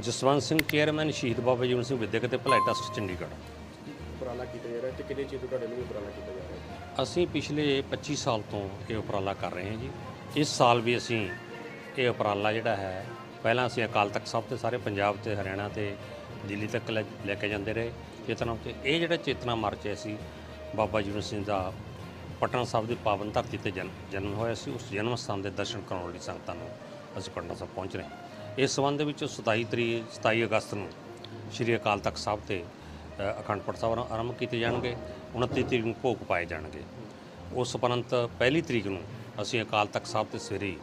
Jaswant Singh chairman ਸ਼ਹੀਦ ਬਾਬਾ ਜੀਵਨ ਸਿੰਘ ਵਿਦਿਅਕ ਤੇ ਭਲਾਈ ਟਰਸਟ ਚੰਡੀਗੜ੍ਹ। ਉਪਰਾਲਾ ਕੀਤਾ ਜਾ ਰਿਹਾ ਤੇ ਕਿੰਨੇ ਚਿਰ ਤੋਂ ਤੁਹਾਡੇ ਲਈ ਉਪਰਾਲਾ ਕੀਤਾ ਜਾ ਰਿਹਾ ਅਸੀਂ ਪਿਛਲੇ 25 ਸਾਲ ਤੋਂ ਇਹ ਉਪਰਾਲਾ ਕਰ ਰਹੇ ਹਾਂ ਜੀ। ਇਸ ਸਾਲ ਵੀ ਅਸੀਂ ਇਹ ਉਪਰਾਲਾ ਜਿਹੜਾ ਹੈ ਪਹਿਲਾਂ ਅਸੀਂ ਅਕਾਲ ਤਖਤ ਸਾਹਿਬ ਤੇ ਸਾਰੇ ਪੰਜਾਬ ਤੇ ਹਰਿਆਣਾ ਤੇ ਦਿੱਲੀ ਤੱਕ ਲੈ ਕੇ ਜਾਂਦੇ ਰਹੇ। ਚੇਤਨਾ ਤੇ ਇਹ ਜਿਹੜਾ ਚੇਤਨਾ ਮਾਰਚ ਹੈ ਅਸੀਂ ਬਾਬਾ ਜੀਵਨ ਸਿੰਘ ਦਾ ਪਟਨਾ ਸਾਹਿਬ ਦੀ ਪਾਵਨ ਧਰਤੀ ਤੇ ਜਨ- ਜਨਮ ਹੋਇਆ ਸੀ। ਉਸ ਜਨਮ ਸਥਾਨ ਦੇ ਦਰਸ਼ਨ ਕਰਾਉਣ ਲਈ ਸੰਗਤਾਂ ਨੂੰ ਅਸੀਂ ਪਟਨਾ ਸਾਹਿਬ ਪਹੁੰਚ ਰਹੇ ਹਾਂ। ਇਸ ਸੰਬੰਧ ਦੇ ਵਿੱਚ 27 ਤਰੀਕ 27 ਅਗਸਤ ਨੂੰ ਸ਼੍ਰੀ ਅਕਾਲ ਤਖਤ ਸਾਹਿਬ ਤੇ ਅ, ਅਖੰਡ ਪਾਠ ਸਾਹਿਬ ਆਰੰ- ਆਰੰਭ ਕੀਤੇ ਜਾਣਗੇ। 29 ਤਰੀਕ ਨੂੰ ਭੋਗ ਪਾਏ ਜਾਣਗੇ। ਉਸ ਉਪਰੰਤ ਪਹਿਲੀ ਤਰੀਕ ਨੂੰ ਅਸੀਂ ਅਕਾਲ ਤਖਤ ਸਾਹਿਬ ਤੇ ਸਵੇਰੇ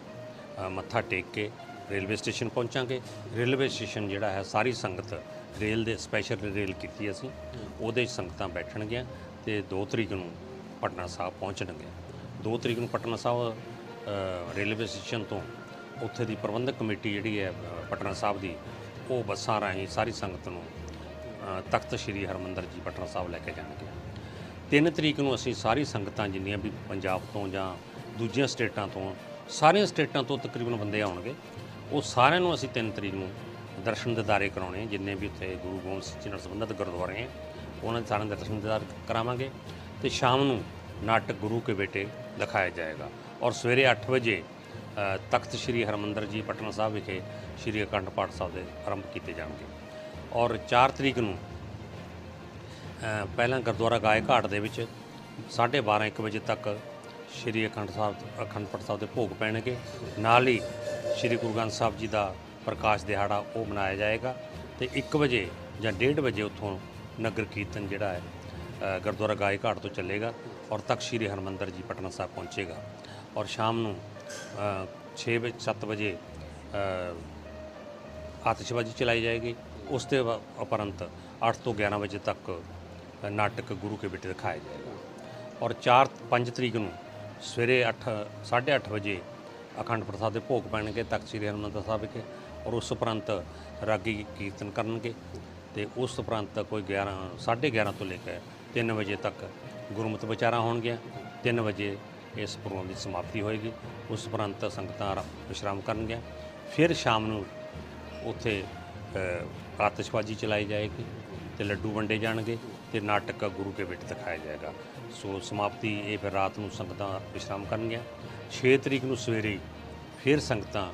ਮੱਥਾ ਟੇਕ ਕੇ ਰੇਲਵੇ ਸਟੇਸ਼ਨ ਪਹੁੰਚਾਂਗੇ। ਰੇਲਵੇ ਸਟੇਸ਼ਨ ਜਿਹੜਾ ਹੈ ਸਾਰੀ ਸੰਗਤ ਰੇਲ ਦੇ ਸਪੈਸ਼ਲ ਰੇਲ ਕੀਤੀ ਅਸੀਂ। ਉਹਦੇ ਸੰਗਤਾਂ ਬੈਠਣਗੀਆਂ ਤੇ 2 ਤਰੀਕ ਨੂੰ ਪਟਨਾ ਸਾਹਿਬ ਪਹੁੰਚਣਗੇ 2 ਤਰੀਕ ਨੂੰ ਪਟਨਾ ਸਾਹਿਬ ਰੇਲਵੇ ਸਟੇਸ਼ਨ ਤੋਂ ਉੱਥੇ ਦੀ ਪ੍ਰਬੰਧਕ ਕਮੇਟੀ ਜਿਹੜੀ ਹੈ ਪਟਨਾ ਸਾਹਿਬ ਦੀ, ਉਹ ਬੱਸਾਂ ਰਾਹੀਂ ਸਾਰੀ ਸੰਗਤ ਨੂੰ ਤਖਤ ਸ੍ਰੀ ਹਰਮੰਦਰ ਜੀ ਪਟਨਾ ਸਾਹਿਬ ਲੈ ਕੇ ਜਾਣਗੇ। 3 ਤਰੀਕ ਨੂੰ ਅਸੀਂ ਸਾਰੀ ਸੰਗਤਾਂ ਜਿੰਨੀਆਂ ਵੀ ਪੰਜਾਬ ਤੋਂ ਜਾਂ ਦੂਜੀਆਂ ਸਟੇਟਾਂ ਤੋਂ, ਸਾਰੀਆਂ ਸਟੇਟਾਂ ਤੋਂ ਤਕਰੀਬਨ ਬੰਦੇ ਆਉਣਗੇ। ਉਹ ਸਾਰਿਆਂ ਨੂੰ ਅਸੀਂ 3 ਤਰੀਕ ਨੂੰ ਦਰਸ਼ਨ ਦਿਦਾਰੇ ਕਰਾਉਣੇ, ਜਿੰਨੇ ਵੀ ਉੱਥੇ ਗੁਰੂ ਗੋਬਿੰਦ ਸਿੰਘ ਜੀ ਨਾਲ ਸੰਬੰਧਿਤ ਗੁਰਦੁਆਰੇ ਹੈ, ਉਹਨਾਂ ਦੇ ਸਾਰਿਆਂ ਦੇ ਦਰਸ਼ਨ ਦਿਦਾਰ ਕਰਾਵਾਂਗੇ ਤੇ ਸ਼ਾਮ ਨੂੰ ਨਾਟਕ ਗੁਰੂ ਕੇ ਬੇਟੇ ਦਿਖਾਇਆ ਜਾਏਗਾ ਔਰ ਸਵੇਰੇ 8 ਵਜੇ ਤਖਤ ਸ੍ਰੀ ਹਰਮੰਦਰ ਜੀ ਪਟਨਾ ਸਾਹਿਬ ਵਿਖੇ ਸ੍ਰੀ ਅਖੰਡ ਪਾਠ ਸਾਹਿਬ ਦੇ ਆਰੰਭ ਕੀਤੇ ਜਾਣਗੇ। ਔਰ 4 ਤਰੀਕ ਨੂੰ ਪਹਿਲਾਂ ਗੁਰਦੁਆਰਾ ਗਾਏ ਘਾਟ ਦੇ ਵਿੱਚ 12:30 1 ਵਜੇ ਤੱਕ ਸ੍ਰੀ ਅਖੰਡ ਸਾਹਿਬ, ਅਖੰਡ ਪਾਠ ਸਾਹਿਬ ਦੇ ਭੋਗ ਪੈਣਗੇ। ਨਾਲ ਹੀ ਸ੍ਰੀ ਗੁਰੂ ਗ੍ਰੰਥ ਸਾਹਿਬ ਜੀ ਦਾ ਪ੍ਰਕਾਸ਼ ਦਿਹਾੜਾ ਉਹ ਮਨਾਇਆ ਜਾਏਗਾ ਤੇ 1 ਵਜੇ ਜਾਂ 1:30 ਵਜੇ ਉੱਥੋਂ ਨਗਰ ਕੀਰਤਨ ਜਿਹੜਾ ਹੈ ਗੁਰਦੁਆਰਾ ਗਾਏ ਘਾਟ ਤੋਂ ਚੱਲੇਗਾ ਔਰ ਤਖਤ ਸ੍ਰੀ ਹਰਮੰਦਰ ਜੀ ਪਟਨਾ ਸਾਹਿਬ ਪਹੁੰਚੇਗਾ। ਔਰ ਸ਼ਾਮ ਨੂੰ 6 ਵਜੇ 7 ਵਜੇ ਆਤਿਸ਼ਬਾਜ਼ੀ ਚਲਾਈ ਜਾਏਗੀ। ਉਸ ਦੇ ਉਪਰੰਤ 8 ਤੋਂ 11 ਵਜੇ ਤੱਕ ਨਾਟਕ ਗੁਰੂ ਕੇ ਬੇਟੇ ਦਿਖਾਇਆ ਜਾਏਗਾ। ਔਰ 4 5 ਤਰੀਕ ਨੂੰ ਸਵੇਰੇ 8 8:30 ਵਜੇ ਅਖੰਡ ਪ੍ਰਸਾਦ ਦੇ ਭੋਗ ਪੈਣਗੇ ਤਖਤ ਸ੍ਰੀ ਹਰਿਮੰਦਰ ਸਾਹਿਬ ਵਿਖੇ ਔਰ ਉਸ ਉਪਰੰਤ ਰਾਗੀ ਕੀਰਤਨ ਕਰਨਗੇ ਤੇ ਉਸ ਉਪਰੰਤ ਕੋਈ 11 11:30 ਤੋਂ ਲੈ ਕੇ 3 ਵਜੇ ਤੱਕ ਗੁਰਮਤਿ ਵਿਚਾਰਾਂ ਹੋਣਗੀਆਂ। 3 ਵਜੇ ਇਸ ਪ੍ਰੋਗਰਾਮ ਦੀ ਸਮਾਪਤੀ ਹੋਏਗੀ। ਉਸ ਉਪਰੰਤ ਸੰਗਤਾਂ ਆਰਾ- ਵਿਸ਼ਰਾਮ ਕਰਨਗੀਆਂ। ਫਿਰ ਸ਼ਾਮ ਨੂੰ ਉੱਥੇ ਆਤਿਸ਼ਬਾਜ਼ੀ ਚਲਾਈ ਜਾਏਗੀ ਤੇ ਲੱਡੂ ਵੰਡੇ ਜਾਣਗੇ ਤੇ ਨਾਟਕ ਗੁਰੂ ਕੇ ਵਿੱਚ ਦਿਖਾਇਆ ਜਾਏਗਾ। ਸੋ ਸਮਾਪਤੀ ਇਹ ਫਿਰ ਰਾਤ ਨੂੰ ਸੰਗਤਾਂ ਵਿਸ਼ਰਾਮ ਕਰਨਗੀਆਂ। 6 ਤਰੀਕ ਨੂੰ ਸਵੇਰੇ ਫਿਰ ਸੰਗਤਾਂ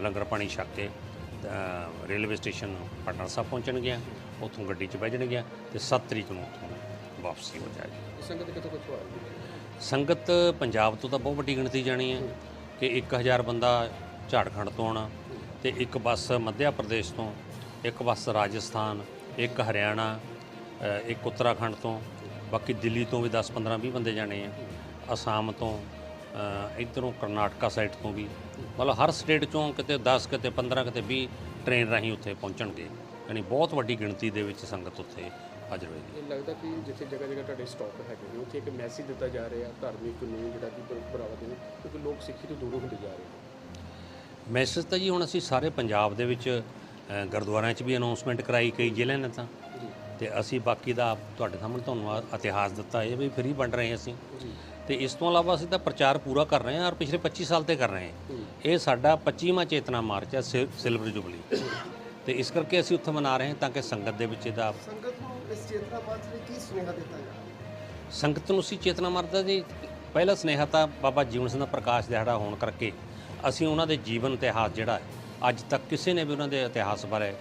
ਲੰਗਰ ਪਾਣੀ ਛਕ ਕੇ ਰੇਲਵੇ ਸਟੇਸ਼ਨ ਪਟਨਾ ਸਾਹਿਬ ਪਹੁੰਚਣਗੀਆਂ। ਉੱਥੋਂ ਗੱਡੀ 'ਚ ਬਹਿ ਜਾਣਗੀਆਂ ਤੇ 7 ਤਰੀਕ ਨੂੰ ਉੱਥੋਂ ਵਾਪਸੀ ਹੋ ਜਾਏਗੀ। ਸੰਗਤ ਕਿੱਥੋਂ ਕਿੱਥੋਂ ਆ ਸੰਗਤ ਪੰਜਾਬ ਤੋਂ ਤਾਂ ਬਹੁਤ ਵੱਡੀ ਗਿਣਤੀ ਜਾਣੀ ਹੈ ਕਿ 1000 ਬੰਦਾ ਝਾੜਖੰਡ ਤੋਂ ਆਉਣਾ ਤੇ ਇੱਕ ਬੱਸ ਮੱਧਿਆ ਪ੍ਰਦੇਸ਼ ਤੋਂ ਇੱਕ ਬੱਸ ਰਾਜਸਥਾਨ ਇੱਕ ਹਰਿਆਣਾ ਇੱਕ ਉੱਤਰਾਖੰਡ ਤੋਂ ਬਾਕੀ ਦਿੱਲੀ ਤੋਂ ਵੀ 10 15 20 ਬੰਦੇ ਜਾਣੇ ਆ ਅਸਾਮ ਤੋਂ ਅ, ਇੱਧਰੋਂ ਕਰਨਾਟਕਾ ਸਾਈਡ ਤੋਂ ਵੀ। ਮਤਲਬ ਹਰ ਸਟੇਟ ਚੋਂ ਕਿਤੇ 10 ਕਿਤੇ 15 ਕਿਤੇ 20 ਟ੍ਰੇਨ ਰਾਹੀਂ ਉੱਥੇ ਪਹੁੰਚਣਗੇ। ਯਾਨੀ ਬਹੁਤ ਵੱਡੀ ਗਿਣਤੀ ਦੇ ਵਿੱਚ ਸੰਗਤ ਉੱਥੇ ਹਾਜ਼ਰ ਹੋਏਗੀ। ਇਹ ਲੱਗਦਾ ਕਿ ਜਿੱਥੇ ਜਗ੍ਹਾ ਜਗ੍ਹਾ ਤੁਹਾਡੇ ਸਟਾਪ ਹੈਗੇ ਨੇ ਉੱਥੇ ਇੱਕ ਮੈਸੇਜ ਦਿੱਤਾ ਜਾ ਰਿਹਾ ਧਾਰਮਿਕ ਨੂੰ ਜਿਹੜਾ ਕਿ ਬੜਾਵਾ ਦੇਣ ਕਿਉਂਕਿ ਲੋਕ ਸਿੱਖੀ ਤੋਂ ਦੂਰ ਹੁੰਦੇ ਜਾ ਰਹੇ ਨੇ। ਮੈਸੇਜ ਤਾਂ ਜੀ ਹੁਣ ਅਸੀਂ ਸਾਰੇ ਪੰਜਾਬ ਦੇ ਵਿੱਚ ਗੁਰਦੁਆਰਿਆਂ 'ਚ ਵੀ ਅਨਾਉਂਸਮੈਂਟ ਕਰਾਈ ਕਈ ਜ਼ਿਲ੍ਹਿਆਂ ਨੇ ਤਾਂ। ਤੇ ਅਸੀਂ ਬਾਕੀ ਦਾ ਤੁਹਾਡੇ ਸਾਹਮਣੇ ਤੁਹਾਨੂੰ ਇਤਿਹਾਸ ਦਿੱਤਾ ਇਹ ਵੀ ਫਰੀ ਵੰਡ ਰਹੇ ਅਸੀਂ। ਤੇ ਇਸ ਤੋਂ ਇਲਾਵਾ ਅਸੀਂ ਤਾਂ ਪ੍ਰਚਾਰ ਪੂਰਾ ਕਰ ਰਹੇ ਹਾਂ ਔਰ ਪਿਛਲੇ 25 ਸਾਲ ਤੇ ਕਰ ਰਹੇ ਹਾਂ। ਇਹ ਸਾਡਾ 25ਵਾਂ ਚੇਤਨਾ ਮਾਰਚ ਹੈ ਸਿਲ- ਸਿਲਵਰ ਜੁਬਲੀ। ਤੇ ਇਸ ਕਰਕੇ ਅਸੀਂ ਉੱਥੇ ਮਨਾ ਰਹੇ ਹਾਂ ਤਾਂ ਕਿ ਸੰਗਤ ਦੇ ਵਿੱਚ ਇਹਦਾ ਸੰਗਤ ਇਸ ਚੇਤਨਾ ਮਾਰਚ ਲਈ ਕੀ ਸੁਨੇਹਾ ਦਿੱਤਾ ਜਾ ਸੰਗਤ ਨੂੰ ਅਸੀਂ ਚੇਤਨਾ ਮਾਰਦਾ ਜੀ, ਪਹਿਲਾ ਸੁਨੇਹਾ ਤਾਂ ਬਾਬਾ ਜੀਵਨ ਸਿੰਘ ਦਾ ਪ੍ਰਕਾਸ਼ ਦਿਹਾੜਾ ਹੋਣ ਕਰਕੇ ਅਸੀਂ ਉਹਨਾਂ ਦੇ ਜੀਵਨ ਇਤਿਹਾਸ ਜਿਹੜਾ ਅੱਜ ਤੱਕ ਕਿਸੇ ਨੇ ਵੀ ਉਹਨਾਂ ਦੇ ਇਤਿਹਾਸ ਬਾਰੇ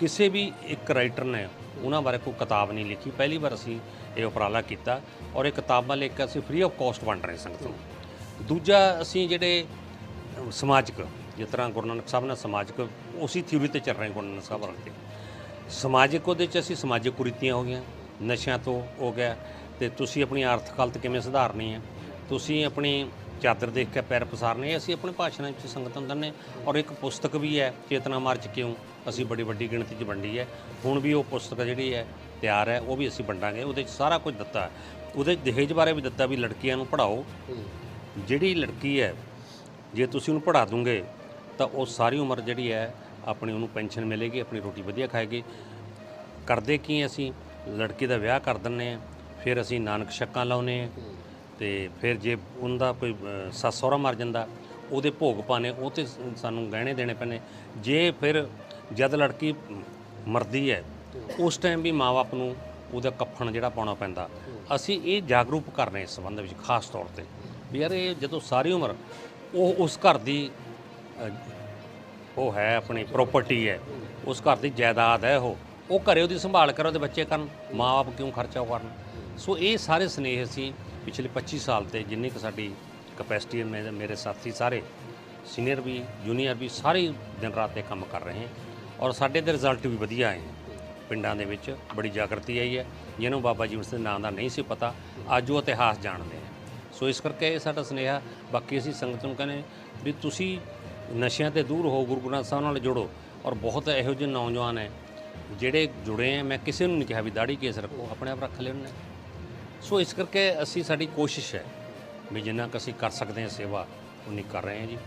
ਕਿਸੇ ਵੀ ਇੱਕ ਰਾਈਟਰ ਨੇ ਉਹਨਾਂ ਬਾਰੇ ਕੋਈ ਕਿਤਾਬ ਨਹੀਂ ਲਿਖੀ। ਪਹਿਲੀ ਵਾਰ ਅਸੀਂ ਇਹ ਉਪਰਾਲਾ ਕੀਤਾ ਔਰ ਇਹ ਕਿਤਾਬਾਂ ਲਿਖ ਕੇ ਅਸੀਂ ਫ੍ਰੀ ਆਫ ਕਾਸਟ ਵੰਡ ਰਹੇ ਸੰਗਤ ਨੂੰ। ਦੂਜਾ ਅਸੀਂ ਜਿਹੜੇ ਸਮਾਜਿਕ, ਜਿਸ ਤਰ੍ਹਾਂ ਗੁਰੂ ਨਾਨਕ ਸਾਹਿਬ ਨੇ ਸਮਾਜਿਕ, ਉਸੇ ਥਿਊਰੀ ਤੇ ਚੱਲ ਰਹੇ ਗੁਰੂ ਨਾਨਕ ਸਾਹਿਬ ਵਰਗੇ ਸਮਾਜਿਕ ਉਹਦੇ ਚ ਅਸੀਂ ਸਮਾਜਿਕ ਕੁਰੀਤੀਆਂ ਹੋ ਗਈਆਂ ਨਸ਼ਿਆਂ ਤੋਂ ਹੋ ਗਿਆ ਤੇ ਤੁਸੀਂ ਆਪਣੀ ਆਰਥਿਕ ਹਾਲਤ ਕਿਵੇਂ ਸੁਧਾਰਨੀ ਹੈ? ਤੁਸੀਂ ਆਪਣੀ ਚਾਦਰ ਦੇਖ ਕੇ ਪੈਰ ਪਸਾਰਨੇ ਅਸੀਂ ਆਪਣੇ ਭਾਸ਼ਣਾਂ ਵਿੱਚ ਸੰਗਤਾਂ ਨੂੰ? ਦਿੰਦੇ ਔਰ ਇੱਕ ਪੁਸਤਕ ਵੀ ਹੈ ਚੇਤਨਾ ਮਾਰਚ ਕਿਉਂ? ਅਸੀਂ ਬੜੀ ਵੱਡੀ ਗਿਣਤੀ 'ਚ ਵੰਡੀ ਹੈ। ਹੁਣ ਵੀ ਉਹ ਪੁਸਤਕ ਜਿਹੜੀ ਹੈ ਤਿਆਰ ਹੈ ਉਹ ਵੀ ਅਸੀਂ ਵੰਡਾਂਗੇ। ਉਹਦੇ 'ਚ ਸਾਰਾ ਕੁਝ ਦਿੱਤਾ। ਉਹਦੇ ਦਹੇਜ ਬਾਰੇ ਵੀ ਦਿੱਤਾ ਵੀ ਲੜਕੀਆਂ ਨੂੰ ਪੜ੍ਹਾਓ। ਜਿਹੜੀ ਲੜਕੀ ਹੈ ਜੇ ਤੁਸੀਂ ਉਹਨੂੰ ਪੜ੍ਹਾ ਦੂੰਗੇ ਤਾਂ ਉਹ ਸਾਰੀ ਉਮਰ ਜਿਹੜੀ ਹੈ ਆਪਣੀ ਉਹਨੂੰ ਪੈਨਸ਼ਨ ਮਿਲੇਗੀ, ਆਪਣੀ ਰੋਟੀ ਵਧੀਆ ਖਾਏਗੀ। ਕਰਦੇ ਕੀ ਅਸੀਂ? ਲੜਕੀ ਦਾ ਵਿਆਹ ਕਰ ਦਿੰਨੇ ਆ, ਫਿਰ ਅਸੀਂ ਨਾਨਕ ਛੱਕਾਂ ਲਾਉਨੇ ਆ, ਤੇ ਫਿਰ ਜੇ ਉਹਦਾ ਕੋਈ ਸੱਸ ਸਹੁਰਾ ਮਰ ਜਾਂਦਾ, ਉਹਦੇ ਭੋਗ ਪਾਣੇ ਉਹ ਤੇ ਸਾਨੂੰ ਗਹਿਣੇ ਦੇਣੇ ਪੈਣੇ ਜੇ ਫਿਰ ਜਦ ਲੜਕੀ ਮਰਦੀ ਹੈ ਉਸ ਟਾਈਮ ਵੀ ਮਾਪੇ ਨੂੰ ਉਹਦਾ ਕੱਫਣ ਜਿਹੜਾ ਪਾਉਣਾ ਪੈਂਦਾ। ਅਸੀਂ ਇਹ ਜਾਗਰੂਕ ਕਰ ਰਹੇ ਇਸ ਸੰਬੰਧ ਵਿੱਚ, ਖਾਸ ਤੌਰ ਤੇ। ਵੀ ਯਾਰ ਇਹ ਜਦੋਂ ਸਾਰੀ ਉਮਰ ਉਹ ਉਸ ਘਰ ਦੀ ਉਹ ਹੈ ਆਪਣੀ ਪ੍ਰਾਪਰਟੀ ਹੈ। ਉਸ ਘਰ ਦੀ ਜਾਇਦਾਦ ਹੈ ਉਹ। ਉਹ ਘਰੇ ਉਹਦੀ ਸੰਭਾਲ ਕਰੋ ਉਹਦੇ ਬੱਚੇ ਕਰਨ। ਮਾਪੇ ਕਿਉਂ ਖਰਚਾ ਉਹ ਕਰਨ? ਸੋ ਇਹ ਸਾਰੇ ਸਨੇਹ ਅਸੀਂ ਪਿਛਲੇ 25 ਸਾਲ ਤੇ ਜਿੰਨੀ ਕੁ ਸਾਡੀ ਕਪੈਸਿਟੀ ਹੈ ਮੇਰੇ ਸਾਥੀ ਸਾਰੇ। ਸੀਨੀਅਰ ਵੀ ਜੂਨੀਅਰ ਵੀ ਸਾਰੇ ਦਿਨ ਰਾਤ ਤੇ ਕੰਮ ਕਰ ਰਹੇ ਹਾਂ। ਔਰ ਸਾਡੇ ਦੇ ਰਿਜ਼ਲਟ ਵੀ ਵਧੀਆ ਆਏ ਪਿੰਡਾਂ ਦੇ ਵਿੱਚ ਬੜੀ ਜਾਗਰਤੀ ਆਈ ਹੈ। ਜਿਹਨੂੰ ਬਾਬਾ ਜੀ ਉਸ ਦੇ ਨਾਂ ਦਾ ਨਹੀਂ ਸੀ ਪਤਾ, ਅੱਜ ਉਹ ਇਤਿਹਾਸ ਜਾਣਦੇ ਆ ਸੋ ਇਸ ਕਰਕੇ ਇਹ ਸਾਡਾ ਸੁਨੇਹਾ ਬਾਕੀ ਅਸੀਂ ਸੰਗਤ ਨੂੰ ਕਹਿੰਦੇ ਵੀ ਤੁਸੀਂ ਨਸ਼ਿਆਂ ਤੇ ਦੂਰ ਹੋ ਗੁਰੂ ਗ੍ਰੰਥ ਸਾਹਿਬ ਨਾਲ ਜੁੜੋ ਔਰ ਬਹੁਤ ਇਹੋ ਜਿਹੇ ਨੌਜਵਾਨ ਹੈ ਜਿਹੜੇ ਜੁੜੇ ਆ ਮੈਂ ਕਿਸੇ ਨੂੰ ਨਹੀਂ ਕਿਹਾ ਵੀ ਦਾੜੀ ਕੇਸ ਰੱਖੋ, ਆਪਣੇ ਆਪ ਰੱਖ ਲੈਣ ਨੇ ਸੋ ਇਸ ਕਰਕੇ ਅਸੀਂ ਸਾਡੀ ਕੋਸ਼ਿਸ਼ ਹੈ ਵੀ ਜਿੰਨਾ ਕੁ ਅਸੀਂ ਕਰ ਸਕਦੇ ਹਾਂ ਸੇਵਾ, ਉਨੀ ਕਰ ਰਹੇ ਹਾਂ ਜੀ।